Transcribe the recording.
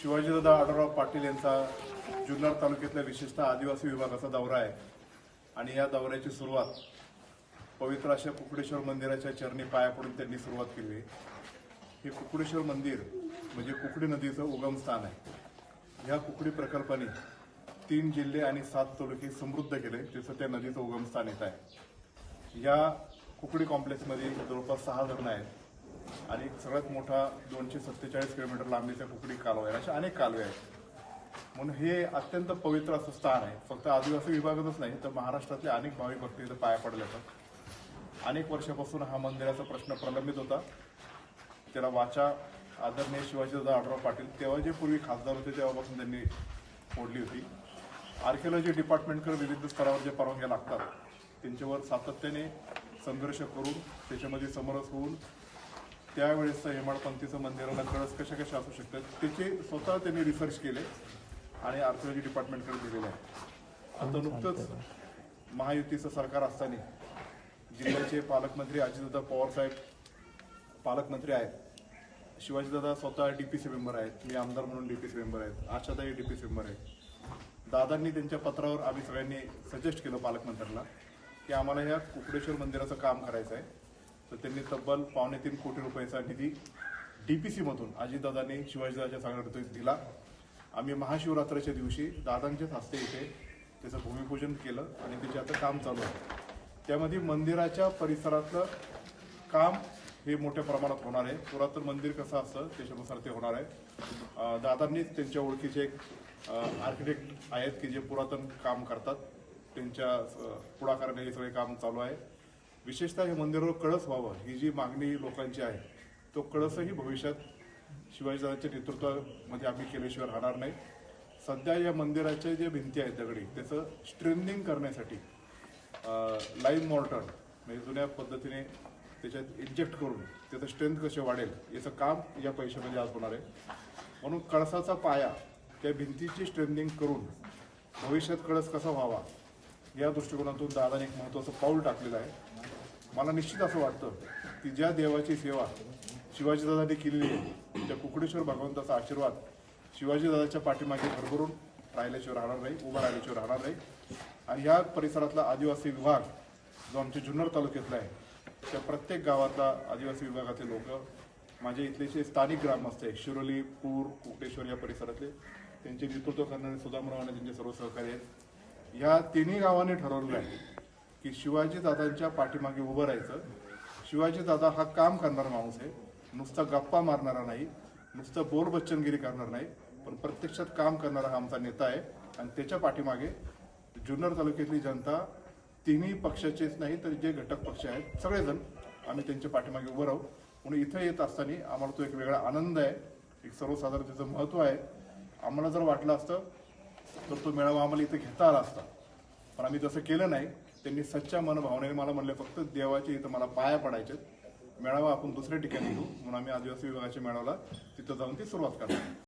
शिवाजीदादा आढळराव पाटील यांचा जुन्नर तालुक्यातल्या विशेषतः आदिवासी विभागाचा दौरा आहे. आणि या दौऱ्याची सुरुवात पवित्र अशा कुकडेश्वर मंदिराच्या चरणी पाया पडून त्यांनी सुरुवात केली हे कुकडेश्वर मंदिर म्हणजे कुकडी नदीचं उगमस्थान आहे. ह्या कुकडी प्रकल्पाने तीन जिल्हे आणि सात तालुके समृद्ध केले त्याचं त्या नदीचं उगमस्थान येत आहे. या कुकडी कॉम्प्लेक्समध्ये जवळपास सहा धरणं आहेत. आणि सगळ्यात मोठा दोनशे सत्तेचाळीस किलोमीटर लांबीचा कुकडी कालवा आहे. अशा अनेक कालवे आहेत. म्हणून हे अत्यंत पवित्र असं स्थान आहे. फक्त आदिवासी विभागातच नाही तर महाराष्ट्रातले अनेक भाविक भक्त इथं पाया पडले जातात अनेक वर्षापासून हा मंदिराचा प्रश्न प्रलंबित होता. त्याला वाचा आदरणीय शिवाजीदादा आढराव पाटील. तेव्हा जे पूर्वी खासदार होते तेव्हापासून त्यांनी फोडली होती. आर्किओलॉजी डिपार्टमेंटकडे विविध स्तरावर जे परवानग्या लागतात त्यांच्यावर सातत्याने संघर्ष करून त्याच्यामध्ये समरस होऊन त्यावेळेसचं हेमाडपंथीचं मंदिराला कळस कशा कशा असू शकतात त्याचे स्वतः त्यांनी रिसर्च केले आणि आर्किओलॉजी डिपार्टमेंटकडे दिलेले आहे. आता नुकतंच महायुतीचं सरकार असताना जिल्ह्याचे पालकमंत्री अजितदादा पवार साहेब पालकमंत्री आहेत. शिवाजीदादा स्वतः डीपीसी मेंबर आहेत. मी आमदार म्हणून डीपीसी मेंबर आहेत. आशाताई डीपीसी मेंबर आहेत. दादांनी त्यांच्या पत्रावर आम्ही सगळ्यांनी सजेस्ट केलं पालकमंत्र्यांना की आम्हाला ह्या कुकडेश्वर मंदिराचं काम करायचं आहे तर त्यांनी तब्बल पावणे तीन कोटी रुपयाचा निधी डी पी सीमधून अजितदादांनी शिवाजीदादाच्या सांगण्यात दिला आम्ही महाशिवरात्रीच्या दिवशी दादांच्याच हस्ते इथे त्याचं भूमिपूजन केलं आणि त्याचे आता काम चालू आहे. त्यामध्ये मंदिराच्या परिसरातलं काम हे मोठ्या प्रमाणात होणार आहे. पुरातन मंदिर कसं असतं त्याच्यानुसार ते होणार आहे. दादांनीच त्यांच्या ओळखीचे एक आर्किटेक्ट आहेत की जे पुरातन काम करतात. त्यांच्या पुढाकाराने हे सगळे काम चालू आहे. विशेषतः हे मंदिरावर कळस व्हावं ही जी मागणी लोकांची आहे तो कळसही भविष्यात शिवाजीराजांच्या नेतृत्वामध्ये आम्ही केल्याशिवाय राहणार नाही. सध्या या मंदिराच्या ज्या भिंती आहेत दगडी त्याचं स्ट्रेंथनिंग करण्यासाठी लाईव्ह मॉर्टर म्हणजे जुन्या पद्धतीने त्याच्यात इंजेक्ट करून त्याचं स्ट्रेंथ कसे वाढेल याचं काम या पैशामध्ये आज होणार आहे. म्हणून कळसाचा पाया त्या भिंतीची स्ट्रेंथनिंग करून भविष्यात कळस कसा व्हावा या दृष्टिकोनातून दादाने एक महत्त्वाचं पाऊल टाकलेलं आहे. मला निश्चित असं वाटतं की ज्या देवाची सेवा शिवाजीदादांनी केलेली आहे त्या कुकडेश्वर भगवंताचा आशीर्वाद शिवाजीदादाच्या पाठीमागे भरभरून राहिल्याशिवाय राहणार नाही उभा राहिल्याशिवाय राहणार नाही. आणि ह्या परिसरातला आदिवासी विभाग जो आमच्या जुन्नर तालुक्यातला आहे त्या प्रत्येक गावातला आदिवासी विभागातले लोक माझे इथले जे स्थानिक ग्रामस्थ आहे शिरोली पूर कुकटेश्वर या परिसरातले त्यांचे नेतृत्व करणारे सुदामराव आणि त्यांचे सर्व सहकारी आहेत. या तिन्ही गावांनी ठरवलेलं आहे की शिवाजी दादांच्या पाठीमागे उभं राहायचं. शिवाजी दादा हा काम करणारा माणूस आहे. नुसता गप्पा मारणारा नाही. नुसतं बोल बच्चनगिरी करणार नाही. पण प्रत्यक्षात काम करणारा हा आमचा नेता आहे. आणि त्याच्या पाठीमागे जुन्नर तालुक्यातली जनता तिन्ही पक्षाचेच नाही तर जे घटक पक्ष आहेत सगळेजण आम्ही त्यांच्या पाठीमागे उभं राहू. म्हणून इथं येत असताना आम्हाला तो एक वेगळा आनंद आहे. एक सर्वसाधारण त्याचं महत्त्व आहे. आम्हाला जर वाटलं असतं तर तो मेळावा आम्हाला इथं घेता आला असता. पण आम्ही तसं केलं नाही. त्यांनी सच्च्या मनभावनेने मला म्हणले फक्त देवाचे इथं मला पाया पडायचे मेळावा आपण दुसऱ्या ठिकाणी घेऊ. म्हणून आम्ही आदिवासी विभागाच्या मेळाव्याला तिथं जाऊन ती सुरुवात करणार.